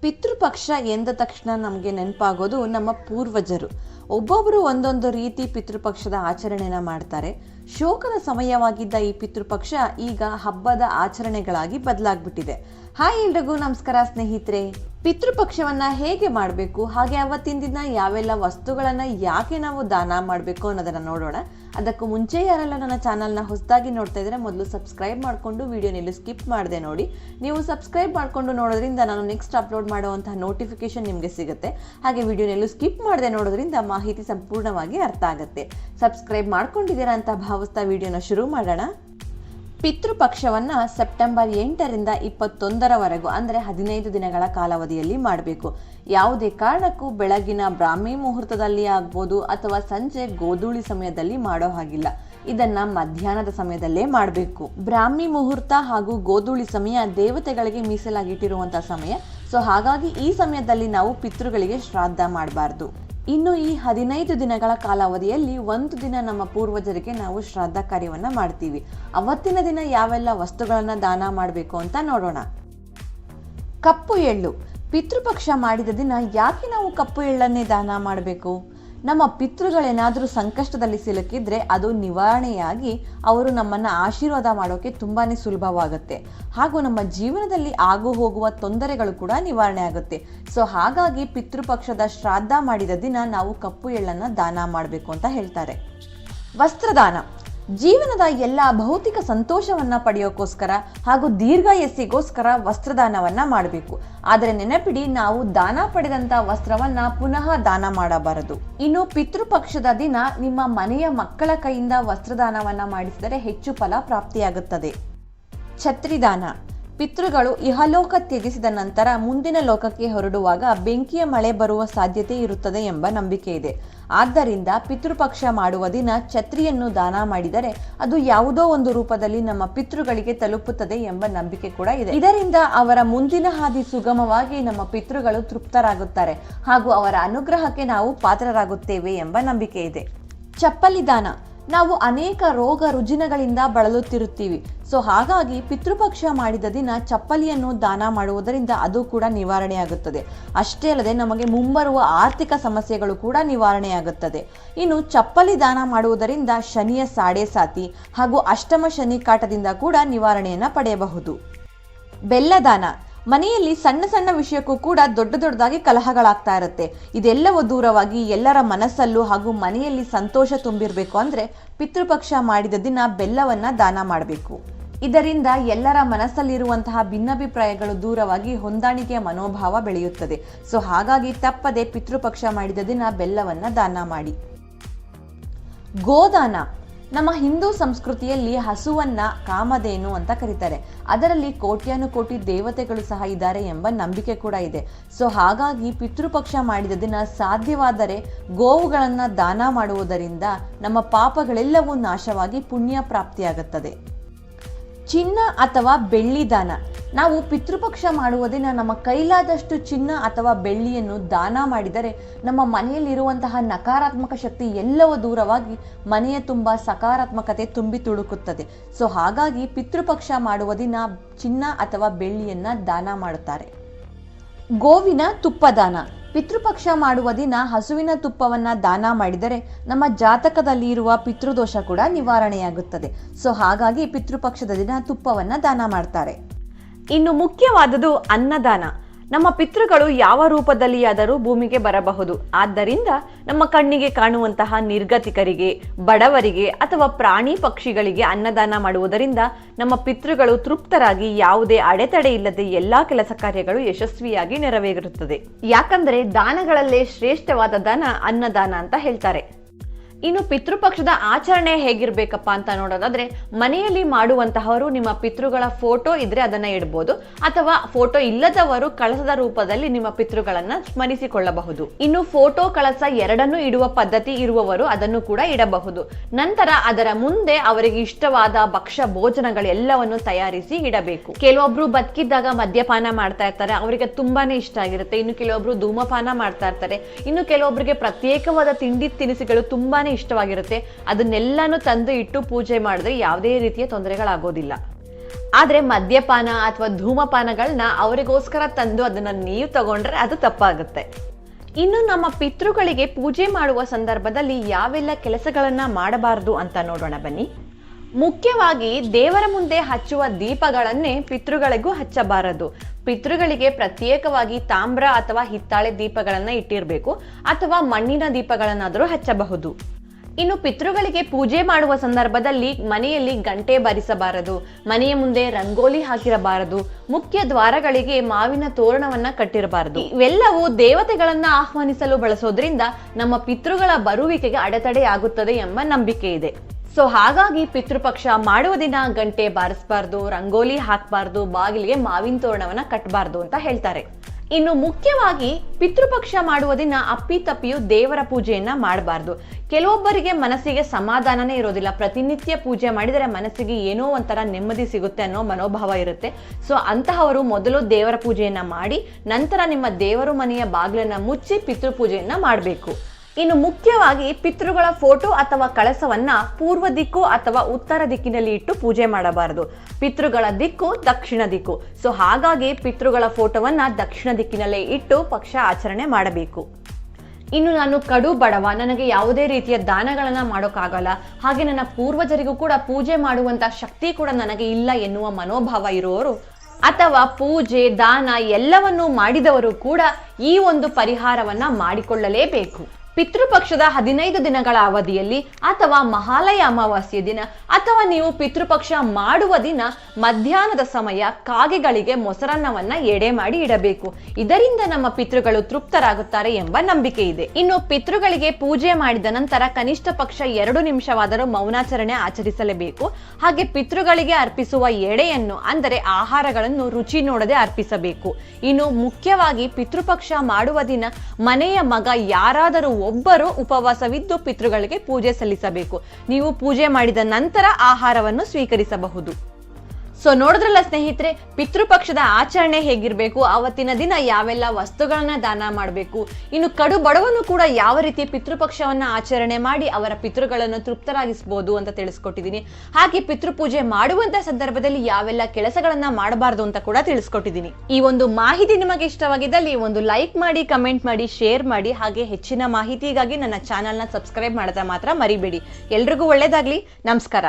ಪಿತೃಪಕ್ಷ ಎಂದ ತಕ್ಷಣ ನಮಗೆ ನೆನಪಾಗೋದು ನಮ್ಮ ಪೂರ್ವಜರು. ಒಬ್ಬೊಬ್ಬರು ಒಂದೊಂದು ರೀತಿ ಪಿತೃಪಕ್ಷದ ಆಚರಣೆನ ಮಾಡ್ತಾರೆ. ಶೋಕದ ಸಮಯವಾಗಿದ್ದ ಈ ಪಿತೃಪಕ್ಷ ಈಗ ಹಬ್ಬದ ಆಚರಣೆಗಳಾಗಿ ಬದಲಾಗ್ಬಿಟ್ಟಿದೆ. ಹಾಯ್ ಎಲ್ರಿಗೂ ನಮಸ್ಕಾರ ಸ್ನೇಹಿತರೆ. ಪಿತೃಪಕ್ಷವನ್ನ ಹೇಗೆ ಮಾಡಬೇಕು, ಹಾಗೆ ಅವತ್ತಿನ ದಿನ ಯಾವೆಲ್ಲ ವಸ್ತುಗಳನ್ನ ಯಾಕೆ ನಾವು ದಾನ ಮಾಡಬೇಕು ಅನ್ನೋದನ್ನ ನೋಡೋಣ. ಅದಕ್ಕೂ ಮುಂಚೆ ಯಾರೆಲ್ಲ ನನ್ನ ಚಾನಲ್ನ ಹೊಸದಾಗಿ ನೋಡ್ತಾ ಇದ್ರೆ ಮೊದಲು ಸಬ್ಸ್ಕ್ರೈಬ್ ಮಾಡಿಕೊಂಡು ವಿಡಿಯೋನೆಲ್ಲೂ ಸ್ಕಿಪ್ ಮಾಡದೆ ನೋಡಿ. ನೀವು ಸಬ್ಸ್ಕ್ರೈಬ್ ಮಾಡಿಕೊಂಡು ನೋಡೋದ್ರಿಂದ ನಾನು ನೆಕ್ಸ್ಟ್ ಅಪ್ಲೋಡ್ ಮಾಡುವಂತಹ ನೋಟಿಫಿಕೇಶನ್ ನಿಮಗೆ ಸಿಗುತ್ತೆ. ಹಾಗೆ ವಿಡಿಯೋನೆಲ್ಲೂ ಸ್ಕಿಪ್ ಮಾಡದೆ ನೋಡೋದ್ರಿಂದ ಮಾಹಿತಿ ಸಂಪೂರ್ಣವಾಗಿ ಅರ್ಥ ಆಗುತ್ತೆ. ಸಬ್ಸ್ಕ್ರೈಬ್ ಮಾಡ್ಕೊಂಡಿದ್ದೀರಾ ಅಂತ ಭಾವಿಸ್ತಾ ವಿಡಿಯೋನ ಶುರು ಮಾಡೋಣ. ಪಿತೃಪಕ್ಷವನ್ನು ಸೆಪ್ಟೆಂಬರ್ ಎಂಟರಿಂದ ಇಪ್ಪತ್ತೊಂದರವರೆಗೂ, ಅಂದರೆ ಹದಿನೈದು ದಿನಗಳ ಕಾಲಾವಧಿಯಲ್ಲಿ ಮಾಡಬೇಕು. ಯಾವುದೇ ಕಾರಣಕ್ಕೂ ಬೆಳಗಿನ ಬ್ರಾಹ್ಮಿ ಮುಹೂರ್ತದಲ್ಲಿ ಆಗ್ಬೋದು ಅಥವಾ ಸಂಜೆ ಗೋಧೂಳಿ ಸಮಯದಲ್ಲಿ ಮಾಡೋ ಹಾಗಿಲ್ಲ. ಇದನ್ನ ಮಧ್ಯಾಹ್ನದ ಸಮಯದಲ್ಲೇ ಮಾಡಬೇಕು. ಬ್ರಾಹ್ಮಿ ಮುಹೂರ್ತ ಹಾಗೂ ಗೋಧೂಳಿ ಸಮಯ ದೇವತೆಗಳಿಗೆ ಮೀಸಲಾಗಿಟ್ಟಿರುವಂತಹ ಸಮಯ. ಸೊ ಹಾಗಾಗಿ ಈ ಸಮಯದಲ್ಲಿ ನಾವು ಪಿತೃಗಳಿಗೆ ಶ್ರಾದ್ದ ಮಾಡಬಾರ್ದು. ಇನ್ನು ಈ ಹದಿನೈದು ದಿನಗಳ ಕಾಲಾವಧಿಯಲ್ಲಿ ಒಂದು ದಿನ ನಮ್ಮ ಪೂರ್ವಜರಿಗೆ ನಾವು ಶ್ರಾದ್ದ ಕಾರ್ಯವನ್ನ ಮಾಡ್ತೀವಿ. ಅವತ್ತಿನ ದಿನ ಯಾವೆಲ್ಲ ವಸ್ತುಗಳನ್ನ ದಾನ ಮಾಡಬೇಕು ಅಂತ ನೋಡೋಣ. ಕಪ್ಪು ಎಳ್ಳು. ಪಿತೃಪಕ್ಷ ಮಾಡಿದ ದಿನ ಯಾಕೆ ನಾವು ಕಪ್ಪು ಎಳ್ಳನ್ನೇ ದಾನ ಮಾಡಬೇಕು? ನಮ್ಮ ಪಿತೃಗಳೇನಾದರೂ ಸಂಕಷ್ಟದಲ್ಲಿ ಸಿಲುಕಿದ್ರೆ ಅದು ನಿವಾರಣೆಯಾಗಿ ಅವರು ನಮ್ಮನ್ನ ಆಶೀರ್ವಾದ ಮಾಡೋಕೆ ತುಂಬಾನೇ ಸುಲಭವಾಗುತ್ತೆ. ಹಾಗೂ ನಮ್ಮ ಜೀವನದಲ್ಲಿ ಆಗು ಹೋಗುವ ತೊಂದರೆಗಳು ಕೂಡ ನಿವಾರಣೆ ಆಗುತ್ತೆ. ಸೊ ಹಾಗಾಗಿ ಪಿತೃಪಕ್ಷದ ಶ್ರಾದ್ದ ಮಾಡಿದ ದಿನ ನಾವು ಕಪ್ಪು ಎಳ್ಳನ್ನ ದಾನ ಮಾಡಬೇಕು ಅಂತ ಹೇಳ್ತಾರೆ. ವಸ್ತ್ರದಾನ. ಜೀವನದ ಎಲ್ಲ ಭೌತಿಕ ಸಂತೋಷವನ್ನ ಪಡೆಯೋಕ್ಕೋಸ್ಕರ ಹಾಗೂ ದೀರ್ಘಾಯಸ್ಸಿಗೋಸ್ಕರ ವಸ್ತ್ರದಾನವನ್ನ ಮಾಡಬೇಕು. ಆದರೆ ನೆನಪಿಡಿ, ನಾವು ದಾನ ಪಡೆದಂತ ವಸ್ತ್ರವನ್ನ ಪುನಃ ದಾನ ಮಾಡಬಾರದು. ಇನ್ನು ಪಿತೃಪಕ್ಷದ ದಿನ ನಿಮ್ಮ ಮನೆಯ ಮಕ್ಕಳ ಕೈಯಿಂದ ವಸ್ತ್ರದಾನವನ್ನ ಮಾಡಿಸಿದರೆ ಹೆಚ್ಚು ಫಲ ಪ್ರಾಪ್ತಿಯಾಗುತ್ತದೆ. ಛತ್ರಿದಾನ. ಪಿತೃಗಳು ಇಹಲೋಕ ತ್ಯಜಿಸಿದ ನಂತರ ಮುಂದಿನ ಲೋಕಕ್ಕೆ ಹೊರಡುವಾಗ ಬೆಂಕಿಯ ಮಳೆ ಬರುವ ಸಾಧ್ಯತೆ ಇರುತ್ತದೆ ಎಂಬ ನಂಬಿಕೆ ಇದೆ ಆದ್ದರಿಂದ ಪಿತೃಪಕ್ಷ ಮಾಡುವ ದಿನ ಛತ್ರಿಯನ್ನು ದಾನ ಮಾಡಿದರೆ ಅದು ಯಾವುದೋ ಒಂದು ರೂಪದಲ್ಲಿ ನಮ್ಮ ಪಿತೃಗಳಿಗೆ ತಲುಪುತ್ತದೆ ಎಂಬ ನಂಬಿಕೆ ಕೂಡ ಇದೆ. ಇದರಿಂದ ಅವರ ಮುಂದಿನ ಹಾದಿ ಸುಗಮವಾಗಿ ನಮ್ಮ ಪಿತೃಗಳು ತೃಪ್ತರಾಗುತ್ತಾರೆ ಹಾಗೂ ಅವರ ಅನುಗ್ರಹಕ್ಕೆ ನಾವು ಪಾತ್ರರಾಗುತ್ತೇವೆ ಎಂಬ ನಂಬಿಕೆ ಇದೆ. ಚಪ್ಪಲಿ ದಾನ. ನಾವು ಅನೇಕ ರೋಗ ರುಜಿನಗಳಿಂದ ಬಳಲುತ್ತಿರುತ್ತೀವಿ. ಸೊ ಹಾಗಾಗಿ ಪಿತೃಪಕ್ಷ ಮಾಡಿದ ದಿನ ಚಪ್ಪಲಿಯನ್ನು ದಾನ ಮಾಡುವುದರಿಂದ ಅದು ಕೂಡ ನಿವಾರಣೆಯಾಗುತ್ತದೆ. ಅಷ್ಟೇ ಅಲ್ಲದೆ ನಮಗೆ ಮುಂಬರುವ ಆರ್ಥಿಕ ಸಮಸ್ಯೆಗಳು ಕೂಡ ನಿವಾರಣೆಯಾಗುತ್ತದೆ. ಇನ್ನು ಚಪ್ಪಲಿ ದಾನ ಮಾಡುವುದರಿಂದ ಶನಿಯ ಸಾಡೆ ಸಾತಿ ಹಾಗೂ ಅಷ್ಟಮ ಶನಿ ಕಾಟದಿಂದ ಕೂಡ ನಿವಾರಣೆಯನ್ನು ಪಡೆಯಬಹುದು. ಬೆಲ್ಲದಾನ ಮನೆಯಲ್ಲಿ ಸಣ್ಣ ಸಣ್ಣ ವಿಷಯಕ್ಕೂ ಕೂಡ ದೊಡ್ಡ ದೊಡ್ಡದಾಗಿ ಕಲಹಗಳಾಗ್ತಾ ಇರುತ್ತೆ. ಇದೆಲ್ಲವೂ ದೂರವಾಗಿ ಎಲ್ಲರ ಮನಸ್ಸಲ್ಲೂ ಹಾಗೂ ಮನೆಯಲ್ಲಿ ಸಂತೋಷ ತುಂಬಿರಬೇಕು ಅಂದರೆ ಪಿತೃಪಕ್ಷ ಮಾಡಿದ ದಿನ ಬೆಲ್ಲವನ್ನ ದಾನ ಮಾಡಬೇಕು. ಇದರಿಂದ ಎಲ್ಲರ ಮನಸ್ಸಲ್ಲಿರುವಂತಹ ಭಿನ್ನಾಭಿಪ್ರಾಯಗಳು ದೂರವಾಗಿ ಹೊಂದಾಣಿಕೆಯ ಮನೋಭಾವ ಬೆಳೆಯುತ್ತದೆ. ಸೊ ಹಾಗಾಗಿ ತಪ್ಪದೆ ಪಿತೃಪಕ್ಷ ಮಾಡಿದ ದಿನ ಬೆಲ್ಲವನ್ನ ದಾನ ಮಾಡಿ. ಗೋದಾನ. ನಮ್ಮ ಹಿಂದೂ ಸಂಸ್ಕೃತಿಯಲ್ಲಿ ಹಸುವನ್ನ ಕಾಮಧೇನು ಅಂತ ಕರೀತಾರೆ. ಅದರಲ್ಲಿ ಕೋಟ್ಯಾನುಕೋಟಿ ದೇವತೆಗಳು ಸಹ ಇದ್ದಾರೆ ಎಂಬ ನಂಬಿಕೆ ಕೂಡ ಇದೆ. ಸೊ ಹಾಗಾಗಿ ಪಿತೃಪಕ್ಷ ಮಾಡಿದ ದಿನ ಸಾಧ್ಯವಾದರೆ ಗೋವುಗಳನ್ನು ದಾನ ಮಾಡುವುದರಿಂದ ನಮ್ಮ ಪಾಪಗಳೆಲ್ಲವೂ ನಾಶವಾಗಿ ಪುಣ್ಯ ಪ್ರಾಪ್ತಿಯಾಗುತ್ತದೆ. ಚಿನ್ನ ಅಥವಾ ಬೆಳ್ಳಿ ದಾನ. ನಾವು ಪಿತೃಪಕ್ಷ ಮಾಡುವ ದಿನ ನಮ್ಮ ಕೈಲಾದಷ್ಟು ಚಿನ್ನ ಅಥವಾ ಬೆಳ್ಳಿಯನ್ನು ದಾನ ಮಾಡಿದರೆ ನಮ್ಮ ಮನೆಯಲ್ಲಿರುವಂತಹ ನಕಾರಾತ್ಮಕ ಶಕ್ತಿ ಎಲ್ಲವೂ ದೂರವಾಗಿ ಮನೆಯ ತುಂಬ ಸಕಾರಾತ್ಮಕತೆ ತುಂಬಿ ತುಳುಕುತ್ತದೆ. ಸೊ ಹಾಗಾಗಿ ಪಿತೃಪಕ್ಷ ಮಾಡುವ ದಿನ ಚಿನ್ನ ಅಥವಾ ಬೆಳ್ಳಿಯನ್ನ ದಾನ ಮಾಡುತ್ತಾರೆ. ಗೋವಿನ ತುಪ್ಪದಾನ. ಪಿತೃಪಕ್ಷ ಮಾಡುವ ದಿನ ಹಸುವಿನ ತುಪ್ಪವನ್ನ ದಾನ ಮಾಡಿದರೆ ನಮ್ಮ ಜಾತಕದಲ್ಲಿ ಇರುವ ಪಿತೃದೋಷ ಕೂಡ ನಿವಾರಣೆಯಾಗುತ್ತದೆ. ಸೊ ಹಾಗಾಗಿ ಪಿತೃಪಕ್ಷದ ದಿನ ತುಪ್ಪವನ್ನ ದಾನ ಮಾಡ್ತಾರೆ. ಇನ್ನು ಮುಖ್ಯವಾದುದು ಅನ್ನದಾನ. ನಮ್ಮ ಪಿತೃಗಳು ಯಾವ ರೂಪದಲ್ಲಿಯಾದರೂ ಭೂಮಿಗೆ ಬರಬಹುದು. ಆದ್ದರಿಂದ ನಮ್ಮ ಕಣ್ಣಿಗೆ ಕಾಣುವಂತಹ ನಿರ್ಗತಿಕರಿಗೆ, ಬಡವರಿಗೆ ಅಥವಾ ಪ್ರಾಣಿ ಪಕ್ಷಿಗಳಿಗೆ ಅನ್ನದಾನ ಮಾಡುವುದರಿಂದ ನಮ್ಮ ಪಿತೃಗಳು ತೃಪ್ತರಾಗಿ ಯಾವುದೇ ಅಡೆತಡೆ ಇಲ್ಲದೆ ಎಲ್ಲಾ ಕೆಲಸ ಕಾರ್ಯಗಳು ಯಶಸ್ವಿಯಾಗಿ ನೆರವೇರುತ್ತದೆ. ಯಾಕಂದ್ರೆ ದಾನಗಳಲ್ಲೇ ಶ್ರೇಷ್ಠವಾದ ದಾನ ಅನ್ನದಾನ ಅಂತ ಹೇಳ್ತಾರೆ. ಇನ್ನು ಪಿತೃಪಕ್ಷದ ಆಚರಣೆ ಹೇಗಿರ್ಬೇಕಪ್ಪ ಅಂತ ನೋಡೋದಾದ್ರೆ, ಮನೆಯಲ್ಲಿ ಮಾಡುವಂತಹವರು ನಿಮ್ಮ ಪಿತೃಗಳ ಫೋಟೋ ಇದ್ರೆ ಅದನ್ನ ಇಡಬಹುದು ಅಥವಾ ಫೋಟೋ ಇಲ್ಲದವರು ಕಳಸದ ರೂಪದಲ್ಲಿ ನಿಮ್ಮ ಪಿತೃಗಳನ್ನ ಸ್ಮರಿಸಿಕೊಳ್ಳಬಹುದು. ಇನ್ನು ಫೋಟೋ ಕಳಸ ಎರಡನ್ನು ಇಡುವ ಪದ್ಧತಿ ಇರುವವರು ಅದನ್ನು ಕೂಡ ಇಡಬಹುದು. ನಂತರ ಅದರ ಮುಂದೆ ಅವರಿಗೆ ಇಷ್ಟವಾದ ಭಕ್ಷ್ಯ ಭೋಜನಗಳೆಲ್ಲವನ್ನು ತಯಾರಿಸಿ ಇಡಬೇಕು. ಕೆಲವೊಬ್ರು ಬದುಕಿದ್ದಾಗ ಮದ್ಯಪಾನ ಮಾಡ್ತಾ ಇರ್ತಾರೆ, ಅವರಿಗೆ ತುಂಬಾನೇ ಇಷ್ಟ ಆಗಿರುತ್ತೆ. ಇನ್ನು ಕೆಲವೊಬ್ರು ಧೂಮಪಾನ ಮಾಡ್ತಾ ಇರ್ತಾರೆ. ಇನ್ನು ಕೆಲವೊಬ್ಬರಿಗೆ ಪ್ರತ್ಯೇಕವಾದ ತಿಂಡಿ ತಿನಿಸುಗಳು ತುಂಬಾನೇ ಇಷ್ಟವಾಗಿರುತ್ತೆ. ಅದನ್ನೆಲ್ಲಾನು ತಂದು ಇಟ್ಟು ಪೂಜೆ ಮಾಡಿದ್ರೆ ಯಾವುದೇ ರೀತಿಯ ತೊಂದರೆಗಳಾಗೋದಿಲ್ಲ. ಆದ್ರೆ ಮದ್ಯಪಾನ ಅಥವಾ ಧೂಮಪಾನಗಳನ್ನ ಅವರಿಗೋಸ್ಕರ ತಂದು ಅದನ್ನ ನೀವು ತಗೊಂಡ್ರೆ ಅದು ತಪ್ಪಾಗುತ್ತೆ. ಇನ್ನು ನಮ್ಮ ಪಿತೃಗಳಿಗೆ ಪೂಜೆ ಮಾಡುವ ಸಂದರ್ಭದಲ್ಲಿ ಯಾವೆಲ್ಲ ಕೆಲಸಗಳನ್ನ ಮಾಡಬಾರದು ಅಂತ ನೋಡೋಣ ಬನ್ನಿ. ಮುಖ್ಯವಾಗಿ ದೇವರ ಮುಂದೆ ಹಚ್ಚುವ ದೀಪಗಳನ್ನೇ ಪಿತೃಗಳಿಗೂ ಹಚ್ಚಬಾರದು. ಪಿತೃಗಳಿಗೆ ಪ್ರತ್ಯೇಕವಾಗಿ ತಾಮ್ರ ಅಥವಾ ಹಿತ್ತಾಳೆ ದೀಪಗಳನ್ನ ಇಟ್ಟಿರಬೇಕು ಅಥವಾ ಮಣ್ಣಿನ ದೀಪಗಳನ್ನಾದರೂ ಹಚ್ಚಬಹುದು. ಇನ್ನು ಪಿತೃಗಳಿಗೆ ಪೂಜೆ ಮಾಡುವ ಸಂದರ್ಭದಲ್ಲಿ ಮನೆಯಲ್ಲಿ ಗಂಟೆ ಬಾರಿಸಬಾರದು. ಮನೆಯ ಮುಂದೆ ರಂಗೋಲಿ ಹಾಕಿರಬಾರದು. ಮುಖ್ಯ ದ್ವಾರಗಳಿಗೆ ಮಾವಿನ ತೋರಣವನ್ನ ಕಟ್ಟಿರಬಾರದು. ಇವೆಲ್ಲವೂ ದೇವತೆಗಳನ್ನ ಆಹ್ವಾನಿಸಲು ಬಳಸೋದ್ರಿಂದ ನಮ್ಮ ಪಿತೃಗಳ ಬರುವಿಕೆಗೆ ಅಡೆತಡೆ ಆಗುತ್ತದೆ ಎಂಬ ನಂಬಿಕೆ ಇದೆ. ಸೊ ಹಾಗಾಗಿ ಪಿತೃಪಕ್ಷ ಮಾಡುವ ದಿನ ಗಂಟೆ ಬಾರಿಸಬಾರ್ದು, ರಂಗೋಲಿ ಹಾಕಬಾರ್ದು, ಬಾಗಿಲಿಗೆ ಮಾವಿನ ತೋರಣವನ್ನ ಕಟ್ಟಬಾರ್ದು ಅಂತ ಹೇಳ್ತಾರೆ. ಇನ್ನು ಮುಖ್ಯವಾಗಿ ಪಿತೃಪಕ್ಷ ಮಾಡುವ ದಿನ ಅಪ್ಪಿತಪ್ಪಿಯು ದೇವರ ಪೂಜೆಯನ್ನ ಮಾಡಬಾರ್ದು. ಕೆಲವೊಬ್ಬರಿಗೆ ಮನಸ್ಸಿಗೆ ಸಮಾಧಾನನೇ ಇರೋದಿಲ್ಲ. ಪ್ರತಿನಿತ್ಯ ಪೂಜೆ ಮಾಡಿದರೆ ಮನಸ್ಸಿಗೆ ಏನೋ ಒಂಥರ ನೆಮ್ಮದಿ ಸಿಗುತ್ತೆ ಅನ್ನೋ ಮನೋಭಾವ ಇರುತ್ತೆ. ಸೊ ಅಂತಹವರು ಮೊದಲು ದೇವರ ಪೂಜೆಯನ್ನ ಮಾಡಿ, ನಂತರ ನಿಮ್ಮ ದೇವರು ಮನೆಯ ಬಾಗಿಲನ್ನ ಮುಚ್ಚಿ ಪಿತೃ ಪೂಜೆಯನ್ನ ಮಾಡಬೇಕು. ಇನ್ನು ಮುಖ್ಯವಾಗಿ ಪಿತೃಗಳ ಫೋಟೋ ಅಥವಾ ಕಳಸವನ್ನ ಪೂರ್ವ ದಿಕ್ಕು ಅಥವಾ ಉತ್ತರ ದಿಕ್ಕಿನಲ್ಲಿ ಇಟ್ಟು ಪೂಜೆ ಮಾಡಬಾರದು. ಪಿತೃಗಳ ದಿಕ್ಕು, ದಕ್ಷಿಣ ದಿಕ್ಕು. ಸೊ ಹಾಗಾಗಿ ಪಿತೃಗಳ ಫೋಟೋವನ್ನ ದಕ್ಷಿಣ ದಿಕ್ಕಿನಲ್ಲೇ ಇಟ್ಟು ಪಕ್ಷ ಆಚರಣೆ ಮಾಡಬೇಕು. ಇನ್ನು ನಾನು ಕಡು ಬಡವ, ನನಗೆ ಯಾವುದೇ ರೀತಿಯ ದಾನಗಳನ್ನು ಮಾಡೋಕ್ಕಾಗಲ್ಲ. ಹಾಗೆ ನನ್ನ ಪೂರ್ವಜರಿಗೂ ಕೂಡ ಪೂಜೆ ಮಾಡುವಂಥ ಶಕ್ತಿ ಕೂಡ ನನಗೆ ಇಲ್ಲ ಎನ್ನುವ ಮನೋಭಾವ ಇರುವವರು ಅಥವಾ ಪೂಜೆ, ದಾನ ಎಲ್ಲವನ್ನೂ ಮಾಡಿದವರು ಕೂಡ ಈ ಒಂದು ಪರಿಹಾರವನ್ನ ಮಾಡಿಕೊಳ್ಳಲೇಬೇಕು. ಪಿತೃಪಕ್ಷದ ಹದಿನೈದು ದಿನಗಳ ಅವಧಿಯಲ್ಲಿ ಅಥವಾ ಮಹಾಲಯ ಅಮಾವಾಸ್ಯ ದಿನ ಅಥವಾ ನೀವು ಪಿತೃಪಕ್ಷ ಮಾಡುವ ದಿನ ಮಧ್ಯಾಹ್ನದ ಸಮಯ ಕಾಗೆಗಳಿಗೆ ಮೊಸರನ್ನವನ್ನ ಎಡೆ ಮಾಡಿ ಇಡಬೇಕು. ಇದರಿಂದ ನಮ್ಮ ಪಿತೃಗಳು ತೃಪ್ತರಾಗುತ್ತಾರೆ ಎಂಬ ನಂಬಿಕೆ ಇದೆ. ಇನ್ನು ಪಿತೃಗಳಿಗೆ ಪೂಜೆ ಮಾಡಿದ ನಂತರ ಕನಿಷ್ಠ ಪಕ್ಷ ಎರಡು ನಿಮಿಷವಾದರೂ ಮೌನಾಚರಣೆ ಆಚರಿಸಲೇಬೇಕು. ಹಾಗೆ ಪಿತೃಗಳಿಗೆ ಅರ್ಪಿಸುವ ಎಡೆಯನ್ನು ಅಂದರೆ ಆಹಾರಗಳನ್ನು ರುಚಿ ನೋಡದೆ ಅರ್ಪಿಸಬೇಕು. ಇನ್ನು ಮುಖ್ಯವಾಗಿ ಪಿತೃಪಕ್ಷ ಮಾಡುವ ದಿನ ಮನೆಯ ಮಗ ಯಾರಾದರೂ ಒಬ್ಬರು ಉಪವಾಸವಿದ್ದು ಪಿತೃಗಳಿಗೆ ಪೂಜೆ ಸಲ್ಲಿಸಬೇಕು. ನೀವು ಪೂಜೆ ಮಾಡಿದ ನಂತರ ಆಹಾರವನ್ನು ಸ್ವೀಕರಿಸಬಹುದು. ಸೊ ನೋಡಿದ್ರಲ್ಲ ಸ್ನೇಹಿತರೆ, ಪಿತೃಪಕ್ಷದ ಆಚರಣೆ ಹೇಗಿರಬೇಕು? ಅವತ್ತಿನ ದಿನ ಯಾವೆಲ್ಲ ವಸ್ತುಗಳನ್ನ ದಾನ ಮಾಡಬೇಕು? ಇನ್ನು ಕಡು ಬಡವನು ಕೂಡ ಯಾವ ರೀತಿ ಪಿತೃಪಕ್ಷವನ್ನ ಆಚರಣೆ ಮಾಡಿ ಅವರ ಪಿತೃಗಳನ್ನು ತೃಪ್ತರಾಗಿಸಬಹುದು ಅಂತ ತಿಳಿಸ್ಕೊಟ್ಟಿದ್ದೀನಿ. ಹಾಗೆ ಪಿತೃಪೂಜೆ ಮಾಡುವಂತ ಸಂದರ್ಭದಲ್ಲಿ ಯಾವೆಲ್ಲ ಕೆಲಸಗಳನ್ನ ಮಾಡಬಾರದು ಅಂತ ಕೂಡ ತಿಳಿಸ್ಕೊಟ್ಟಿದ್ದೀನಿ. ಈ ಒಂದು ಮಾಹಿತಿ ನಿಮಗೆ ಇಷ್ಟವಾಗಿದ್ದಲ್ಲಿ ಒಂದು ಲೈಕ್ ಮಾಡಿ ಕಮೆಂಟ್ ಮಾಡಿ ಶೇರ್ ಮಾಡಿ, ಹಾಗೆ ಹೆಚ್ಚಿನ ಮಾಹಿತಿಗಾಗಿ ನನ್ನ ಚಾನಲ್ನ ಸಬ್ಸ್ಕ್ರೈಬ್ ಮಾಡಿದ್ರೆ ಮಾತ್ರ ಮರಿಬೇಡಿ. ಎಲ್ರಿಗೂ ಒಳ್ಳೇದಾಗ್ಲಿ. ನಮಸ್ಕಾರ.